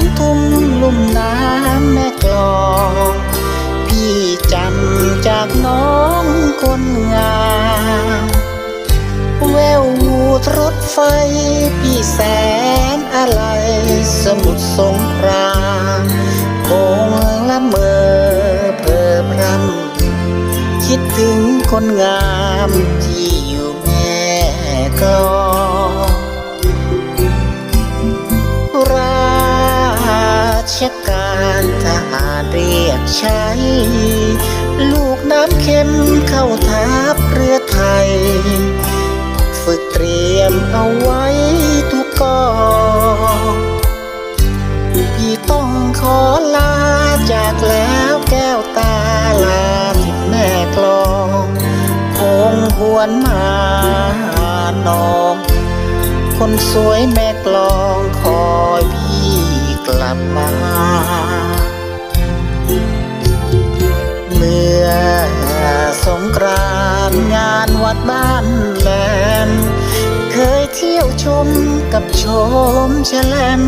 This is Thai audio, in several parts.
นทุ่มลุ่มน้ำแม่กลองพี่จำจากน้องคนงามแวววูดรถไฟ พี่แสนอะไรสมุทรสงครามคงละเมอเพอพรำคิดถึงคนงามที่ ชการทหารเรียกใช้ ลูกน้ำเข็มเข้าทัพเรือไทย ฝึกเตรียมเอาไว้ทุกกองพี่ต้องขอลาจากแล้วแก้วตาลาที่แม่กลองคงหวนมาหาน้อง คนสวยแม่กลองคอยพี่ กลับมาเมื่อสงกรานต์งานวัดบ้านแหลม เคยเที่ยวชมกับชมแชลม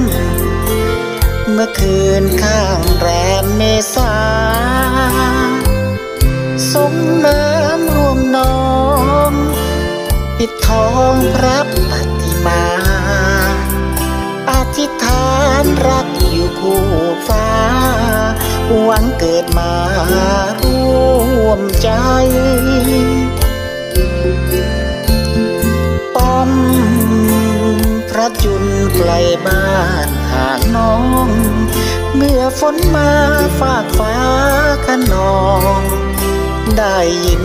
เมื่อคืนข้างแรมเมษาสงน้ำรวมน้องปิดทองพระปฏิานรักอยู่คู่ฟ้า หวังเกิดมาร่วมใจ ป้อมพระจุลไกลบ้านหาน้อง เมื่อฝนมาฝากฟ้าขนอง ได้ยิน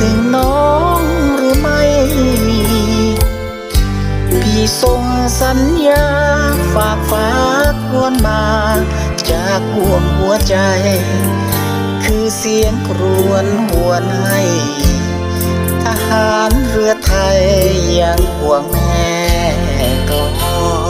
ถึงน้องหรือไม่ ที่ส่งสัญญา ฝากฟ้าควรมา จากห่วงหัวใจ คือเสียงครวนหวนให้ ทหารเรือไทยยังห่วงแม่กลอง